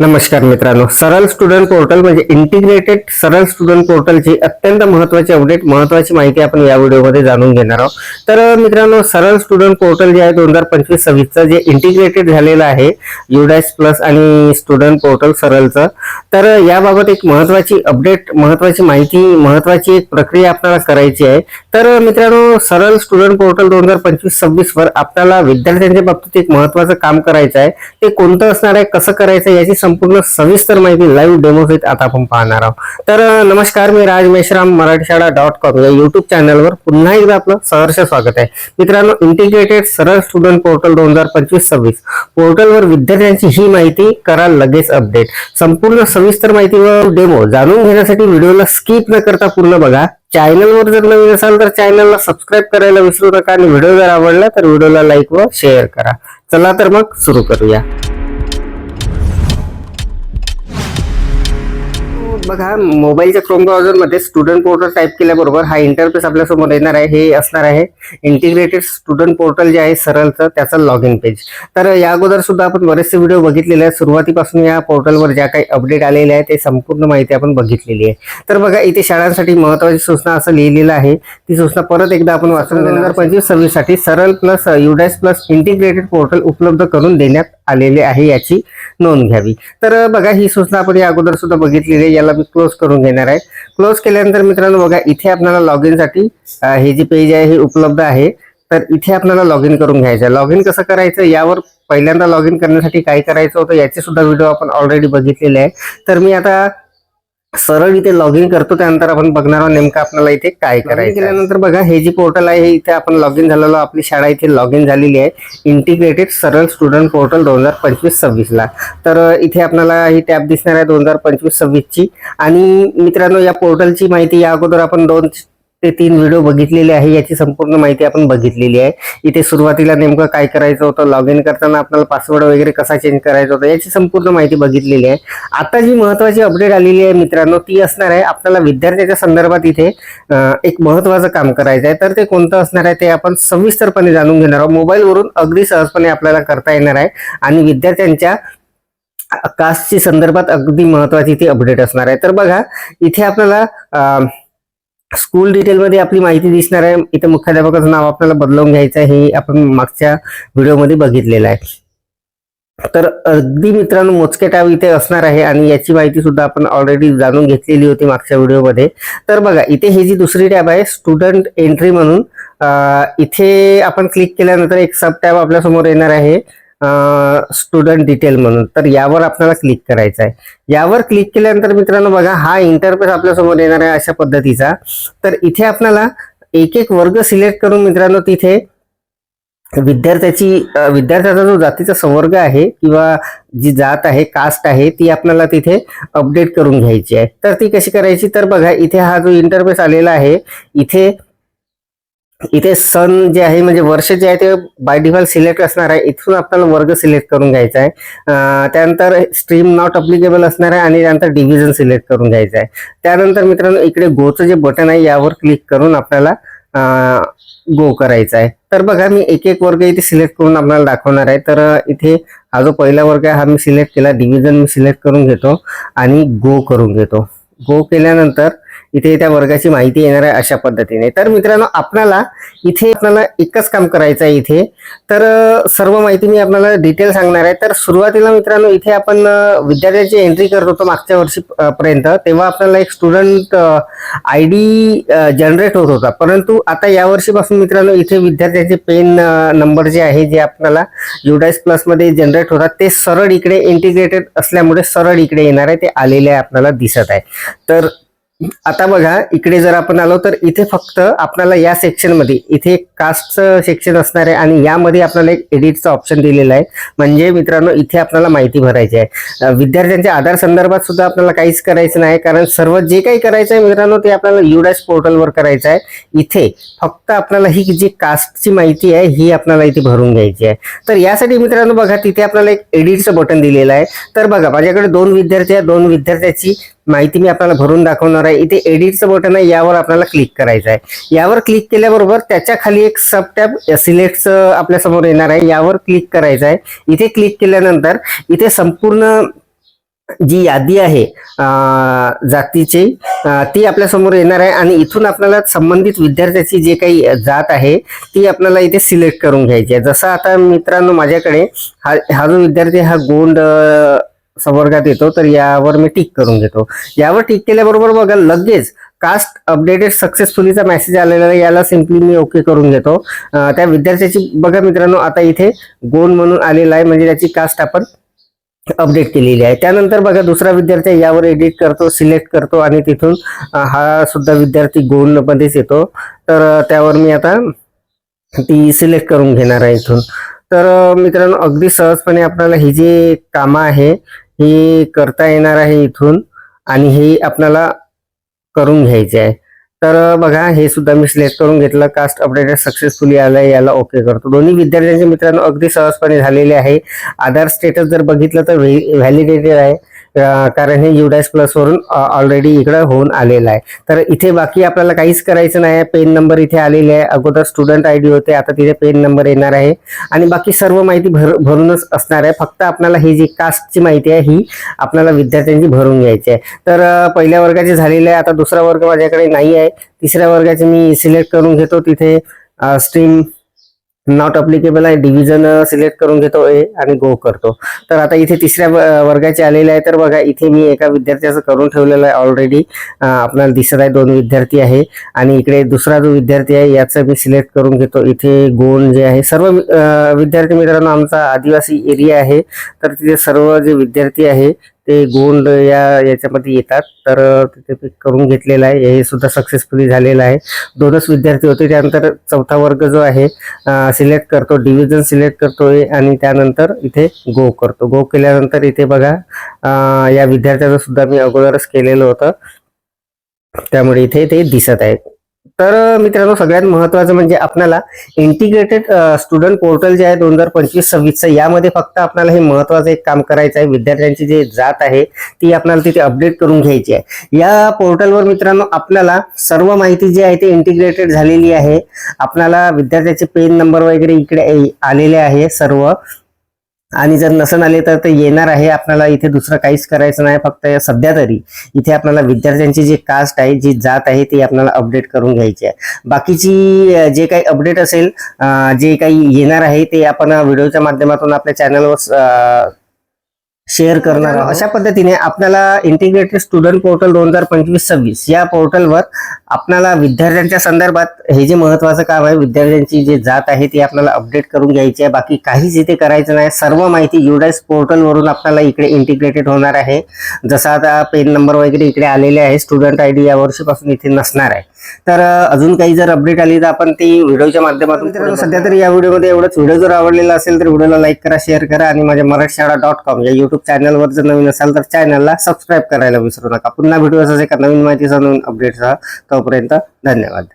नमस्कार मित्रांनो Saral student portal म्हणजे इंटिग्रेटेड सरळ स्टुडंट पोर्टलची अत्यंत महत्वाची अपडेट महत्वाची माहिती आपण या व्हिडिओमध्ये जाणून घेणार आहोत. तर मित्रांनो सरळ स्टुडंट पोर्टल जे आहे दोन हजार पंचवीस सव्वीसचं जे इंटिग्रेटेड झालेलं आहे युडॅश प्लस आणि स्टुडंट पोर्टल सरळचं तर याबाबत एक महत्वाची अपडेट महत्वाची माहिती महत्वाची एक प्रक्रिया आपल्याला करायची आहे. तर मित्रांनो सरळ स्टुडंट पोर्टल दोन हजार पंचवीस सव्वीसवर आपल्याला विद्यार्थ्यांच्या बाबतीत एक महत्वाचं काम करायचं आहे. ते कोणतं असणार आहे कसं करायचं याची संपूर्ण सविस्तर माहिती लाईव्ह डेमो सहित आता आपण पाहणार आहोत. तर नमस्कार मी राज मेश्राम मराठी शाळा डॉट कॉम या युट्यूब चॅनलवर पुन्हा एकदा आपलं सहर्ष स्वागत आहे. मित्रांनो इंटिग्रेटेड सरळ स्टुडंट पोर्टल दोन हजार पंचवीस सव्वीस पोर्टलवर विद्यार्थ्यांची ही माहिती करा लगेच अपडेट संपूर्ण सविस्तर माहिती व डेमो जाणून घेण्यासाठी व्हिडिओला स्किप न करता पूर्ण बघा. चॅनलवर जर नवीन असाल तर चॅनलला सबस्क्राईब करायला विसरू नका आणि व्हिडिओ जर आवडला तर व्हिडिओला लाईक व शेअर करा. चला तर मग सुरू करूया. बघा मोबाईलच्या क्रोम ब्राउझरमध्ये स्टुडंट पोर्टल टाईप केल्याबरोबर हा इंटरफेस आपल्यासमोर येणार आहे हे असणार आहे. इंटिग्रेटेड स्टुडंट पोर्टल जे आहे सरळचं त्याचं लॉग इन पेज तर या अगोदर सुद्धा आपण बरेचसे व्हिडिओ बघितलेले आहेत. सुरुवातीपासून या पोर्टलवर ज्या काही अपडेट आलेल्या आहेत ते संपूर्ण माहिती आपण बघितलेली आहे. तर बघा इथे शाळांसाठी महत्वाची सूचना असं लिहिलेलं आहे. ती सूचना परत एकदा आपण वाचून दोन हजार पंचवीस सव्वीससाठी Saral plus UDISE plus integrated portal उपलब्ध करून देण्यात आलेले आहे याची नोंद घ्यावी. तर बघा ही सूचना आपण या अगोदर सुद्धा बघितलेली आहे. याला मी क्लोज करून घेणार आहे. क्लोज केल्यानंतर मित्रांनो बघा इथे आपल्याला लॉग इनसाठी हे जी पेज आहे हे उपलब्ध आहे. तर इथे आपल्याला लॉग इन करून घ्यायचं आहे. लॉग इन कसं करायचं? यावर पहिल्यांदा लॉग इन करण्यासाठी काय करायचं होतं याचे सुद्धा व्हिडिओ आपण ऑलरेडी बघितलेले आहे. तर मी आता सरळ इथे लॉग इन करतो त्यानंतर आपण बघणार आहोत नेमकं आपल्याला इथे काय करायचं केल्यानंतर बघा हे जे पोर्टल आहे हे इथे आपण लॉग इन झालेलो आपली शाळा इथे लॉग इन झालेली आहे. इंटिग्रेटेड सरळ स्टुडंट पोर्टल दोन हजार पंचवीस सव्वीस ला तर इथे आपल्याला ही टॅब दिसणार आहे दोन हजार पंचवीस सव्वीस ची आणि मित्रांनो या पोर्टलची माहिती या अगोदर आपण दोन ते तीन व्हिडिओ बघितलेले आहे याची संपूर्ण माहिती आपण बघितलेली आहे. इथे सुरुवातीला नेमकं काय करायचं होतं लॉग इन करताना आपल्याला पासवर्ड वगैरे कसा चेंज करायचा होता याची संपूर्ण माहिती बघितलेली आहे. आता जी महत्वाची अपडेट आलेली आहे मित्रांनो ती असणार आहे आपल्याला विद्यार्थ्याच्या संदर्भात इथे एक महत्वाचं काम करायचं आहे. तर ते कोणतं असणार आहे ते आपण सविस्तरपणे जाणून घेणार आहोत. मोबाईलवरून अगदी सहजपणे आपल्याला करता येणार आहे आणि विद्यार्थ्यांच्या कास्टची संदर्भात अगदी महत्वाची ती अपडेट असणार आहे. तर बघा इथे आपल्याला स्कूल डिटेलमध्ये आपली माहिती दिसणार आहे. इथे मुख्याध्यापकाचं नाव आपल्याला बदलवून घ्यायचं आहे. हे आपण मागच्या व्हिडिओमध्ये बघितलेलं आहे. तर अगदी मित्रांनो मोजके टॅब इथे असणार आहे आणि याची माहिती सुद्धा आपण ऑलरेडी जाणून घेतलेली होती मागच्या व्हिडिओमध्ये. तर बघा इथे ही जी दुसरी टॅब आहे स्टुडंट एंट्री म्हणून इथे आपण क्लिक केल्यानंतर एक सब टॅब आपल्यासमोर येणार आहे. स्टुडंट डिटेल म्हणून. तर यावर आपल्याला क्लिक करायचं आहे. यावर क्लिक केल्यानंतर मित्रांनो बघा हा इंटरफेस आपल्यासमोर येणार आहे अशा पद्धतीचा. तर इथे आपल्याला एक एक वर्ग सिलेक्ट करून मित्रांनो तिथे विद्यार्थ्याची विद्यार्थ्याचा जो जातीचा संवर्ग आहे किंवा जी जात आहे कास्ट आहे ती आपल्याला तिथे अपडेट करून घ्यायची आहे. तर ती कशी करायची? तर बघा इथे हा जो इंटरफेस आलेला आहे इथे इथे सन जे आहे म्हणजे वर्ष जे आहे ते बाय डिफॉल्ट सिलेक्ट असणार आहे. इथून आपल्याला वर्ग सिलेक्ट करून घ्यायचा आहे. त्यानंतर स्ट्रीम नॉट अप्लिकेबल असणार आहे आणि त्यानंतर डिव्हिजन सिलेक्ट करून घ्यायचं आहे. त्यानंतर मित्रांनो इकडे गोचं जे बटन आहे यावर क्लिक करून आपल्याला गो करायचं आहे. तर बघा मी एक एक वर्ग इथे सिलेक्ट करून आपल्याला दाखवणार आहे. तर इथे हा जो पहिला वर्ग आहे हा मी सिलेक्ट केला. डिव्हिजन मी सिलेक्ट करून घेतो आणि गो करून घेतो. गो केल्यानंतर इथे त्या वर्गाची माहिती येणार आहे अशा पद्धतीने. तर मित्रांनो आपणाला इथे आपल्याला एकच काम करायचं आहे इथे. तर सर्व माहिती मी आपल्याला डिटेल सांगणार आहे. तर सुरुवातीला मित्रांनो इथे आपण विद्यार्थ्याची एंट्री करत होतो मागच्या वर्षी पर्यंत. तेव्हा आपल्याला एक स्टुडंट आय डी जनरेट होत होता. परंतु आता या वर्षीपासून मित्रांनो इथे विद्यार्थ्याचे पेन नंबर जे आहे जे आपल्याला युडाईस प्लसमध्ये जनरेट होतात ते सरळ इकडे इंटिग्रेटेड असल्यामुळे सरळ इकडे येणार आहे ते आलेले आहे आपल्याला दिसत आहे. तर आता बघा इकडे जर आपण आलो तर इथे फक्त आपल्याला या सेक्शनमध्ये इथे एक कास्टचं सेक्शन असणार आहे आणि यामध्ये आपल्याला एक एडिटचं ऑप्शन दिलेलं आहे. म्हणजे मित्रांनो इथे आपल्याला माहिती भरायची आहे. विद्यार्थ्यांच्या आधार संदर्भात सुद्धा आपल्याला काहीच करायचं नाही कारण सर्व जे काही करायचं आहे मित्रांनो ते आपल्याला युडॅश पोर्टलवर करायचं आहे. इथे फक्त आपल्याला ही जी कास्टची माहिती आहे ही आपल्याला इथे भरून घ्यायची आहे. तर यासाठी मित्रांनो बघा तिथे आपल्याला एक एडिटचं बटन दिलेलं आहे. तर बघा माझ्याकडे दोन विद्यार्थी आहे दोन विद्यार्थ्याची माहिती मी आपल्याला भरून दाखवणार आहे. इथे एडिटचं बटन आहे यावर आपल्याला क्लिक करायचं आहे. यावर क्लिक केल्याबरोबर त्याच्याखाली एक सब टॅब सिलेक्टचं आपल्यासमोर येणार आहे. यावर क्लिक करायचं आहे. इथे क्लिक केल्यानंतर इथे संपूर्ण जी यादी आहे जातीची ती आपल्यासमोर येणार आहे आणि इथून आपल्याला संबंधित विद्यार्थ्याची जे काही जात आहे ती आपल्याला इथे सिलेक्ट करून घ्यायची आहे. जसं आता मित्रांनो माझ्याकडे हा हा जो विद्यार्थी हा गोंड संवर्गात येतो तर यावर मी टिक करून घेतो. यावर टिक केल्याबरोबर बघा लगेच कास्ट अपडेटेड सक्सेसफुलीचा मेसेज आलेला आहे. याला सिम्पली मी ओके करून घेतो. त्या विद्यार्थ्याची बघा मित्रांनो आता इथे गोंड म्हणून आलेला आहे म्हणजे त्याची कास्ट आपण अपडेट केलेली आहे. त्यानंतर बघा दुसरा विद्यार्थी यावर एडिट करतो सिलेक्ट करतो आणि तिथून हा सुद्धा विद्यार्थी गोंडमध्येच येतो. तर त्यावर मी आता ती सिलेक्ट करून घेणार आहे इथून. तर मित्रांनो अगदी सहजपणे आपल्याला ही जी कामं आहे हे करता येणार आहे इथून आणि हे आपल्याला करून घ्यायचे आहे. तर बघा हे सुद्धा मी सिलेक्ट करून घेतलं. कास्ट अपडेटेड सक्सेसफुली आलं याला ओके करतो. दोन्ही विद्यार्थ्यांचे मित्रांनो अगदी सहजपणे झालेले आहे. आधार स्टेटस जर बघितलं तर व्हॅलिडेटेड आहे. कारण हे युडायस प्लस वरून ऑलरेडी इकडं होऊन आलेलं आहे. तर इथे बाकी आपल्याला काहीच करायचं नाही. पेन नंबर इथे आलेले आहे. अगोदर स्टुडंट आय डी होते. आता तिथे पेन नंबर येणार आहे. आणि बाकी सर्व माहिती भर भरूनच असणार आहे. फक्त आपल्याला ही जी कास्टची माहिती आहे ही आपल्याला विद्यार्थ्यांची भरून घ्यायची आहे. तर पहिल्या वर्गाचे झालेले आहे. आता दुसरा वर्ग माझ्याकडे नाही आहे. तिसऱ्या वर्गाचे मी सिलेक्ट करून घेतो. तिथे स्ट्रीम नॉट अप्लिकेबल आहे. डिव्हिजन सिलेक्ट करून घेतो ए आणि गो करतो. तर आता इथे तिसऱ्या वर्गाचे आलेले आहे. तर बघा इथे मी एका विद्यार्थ्याचं करून ठेवलेलं आहे ऑलरेडी आपल्याला दिसत आहे दोन विद्यार्थी आहे. आणि इकडे दुसरा जो विद्यार्थी आहे याचं मी सिलेक्ट करून घेतो. इथे गोंड जे आहे सर्व विद्यार्थी मित्रांनो आमचा आदिवासी एरिया आहे. तर तिथे सर्व जे विद्यार्थी आहे ते गोंड या याच्यामध्ये येतात. तर तिथे पिक करून घेतलेलं आहे. हे सुद्धा सक्सेसफुली झालेलं आहे. दोनच विद्यार्थी होते. त्यानंतर चौथा वर्ग जो आहे सिलेक्ट करतो. डिव्हिजन सिलेक्ट करतोय आणि त्यानंतर इथे गो करतो. गो केल्यानंतर इथे बघा या विद्यार्थ्याचं सुद्धा मी अगोदरच केलेलं होतं. त्यामुळे इथे ते दिसत आहे. तर मित्रांनो सगळ्यात महत्वाचं म्हणजे आपल्याला इंटिग्रेटेड स्टुडंट पोर्टल जे आहे दोन हजार पंचवीस सव्वीसचं यामध्ये फक्त आपल्याला हे महत्वाचं एक काम करायचं आहे. विद्यार्थ्यांची जे जात आहे ती आपल्याला तिथे अपडेट करून घ्यायची आहे. या पोर्टलवर मित्रांनो आपल्याला सर्व माहिती जी आहे ती इंटिग्रेटेड झालेली आहे. आपल्याला विद्यार्थ्याचे पेन नंबर वगैरे इकडे आलेले आहे सर्व. आणि जर नसन आले तर ते येणार आहे आपल्याला इथे दुसरं काहीच करायचं नाही फक्त सध्या तरी इथे आपल्याला विद्यार्थ्यांची जी कास्ट आहे जी जात आहे ती आपल्याला अपडेट करून घ्यायची आहे. बाकीची जे काही अपडेट असेल जे काही येणार आहे ते आपण व्हिडिओच्या माध्यमातून आपल्या चॅनलवर शेअर करणार आहोत. अशा पद्धतीने आपल्याला इंटिग्रेटेड स्टुडंट पोर्टल दोन हजार पंचवीस सव्वीस या पोर्टलवर आपल्याला विद्यार्थ्यांच्या संदर्भात हे जे महत्वाचं काम आहे विद्यार्थ्यांची जे जात आहे ती आपल्याला अपडेट करून घ्यायची आहे. बाकी काहीच इथे करायचं नाही. सर्व माहिती युडाईस पोर्टलवरून आपल्याला इकडे इंटिग्रेटेड होणार आहे. जसं आता पेन नंबर वगैरे इकडे आलेले आहे स्टुडंट आय डी या वर्षीपासून इथे नसणार आहे. तर अजून काही जर अपडेट आली तर आपण ती व्हिडिओच्या माध्यमातून सध्या तरी या व्हिडिओमध्ये एवढंच व्हिडिओ जर आवडलेला असेल तर व्हिडिओला लाईक करा शेअर करा आणि माझ्या मराठी शाळा डॉट कॉम या युट्यूब चॅनलवर जर नवीन असाल तर चॅनलला सबस्क्राईब करायला विसरू नका. पुन्हा व्हिडिओ एका नवीन माहितीचा नवीन अपडेटचा तोपर्यंत धन्यवाद.